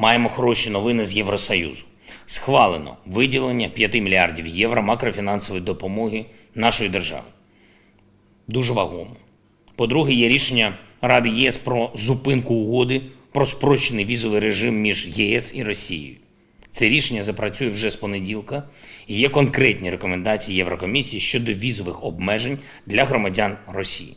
Маємо хороші новини з Євросоюзу. Схвалено виділення 5 мільярдів євро макрофінансової допомоги нашої держави. Дуже вагомо. По-друге, є рішення Ради ЄС про зупинку угоди про спрощений візовий режим між ЄС і Росією. Це рішення запрацює вже з понеділка і є конкретні рекомендації Єврокомісії щодо візових обмежень для громадян Росії.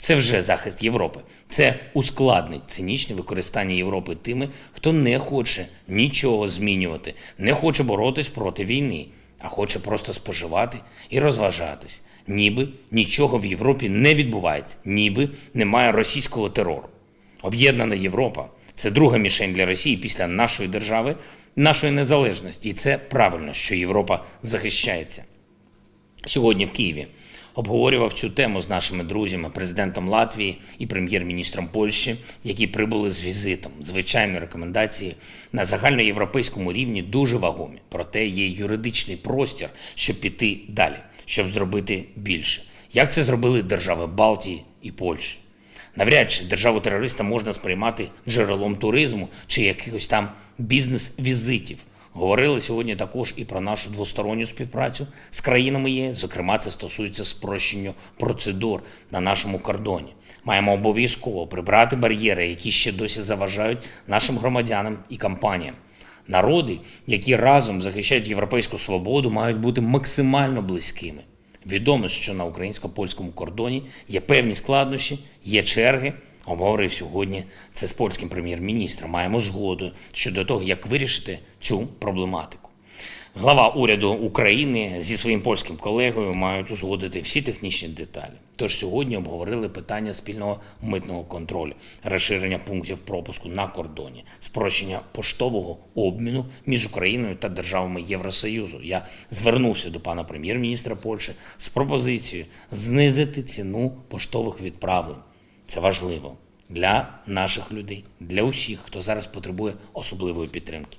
Це вже захист Європи. Це ускладнить цинічне використання Європи тими, хто не хоче нічого змінювати, не хоче боротись проти війни, а хоче просто споживати і розважатись. Ніби нічого в Європі не відбувається, ніби немає російського терору. Об'єднана Європа це друга мішень для Росії після нашої держави, нашої незалежності. І це правильно, що Європа захищається. Сьогодні в Києві обговорював цю тему з нашими друзями, президентом Латвії і прем'єр-міністром Польщі, які прибули з візитом. Звичайно, рекомендації на загальноєвропейському рівні дуже вагомі. Проте є юридичний простір, щоб піти далі, щоб зробити більше. Як це зробили держави Балтії і Польщі? Навряд чи державу терориста можна сприймати джерелом туризму чи якихось там бізнес-візитів. Говорили сьогодні також і про нашу двосторонню співпрацю з країнами ЄС. Зокрема, це стосується спрощення процедур на нашому кордоні. Маємо обов'язково прибрати бар'єри, які ще досі заважають нашим громадянам і компаніям. Народи, які разом захищають європейську свободу, мають бути максимально близькими. Відомо, що на українсько-польському кордоні є певні складнощі, є черги. Обговорив сьогодні це з польським прем'єр-міністром. Маємо згоду щодо того, як вирішити цю проблематику. Глава уряду України зі своїм польським колегою мають узгодити всі технічні деталі. Тож сьогодні обговорили питання спільного митного контролю, розширення пунктів пропуску на кордоні, спрощення поштового обміну між Україною та державами Євросоюзу. Я звернувся до пана прем'єр-міністра Польщі з пропозицією знизити ціну поштових відправлень. Це важливо для наших людей, для усіх, хто зараз потребує особливої підтримки.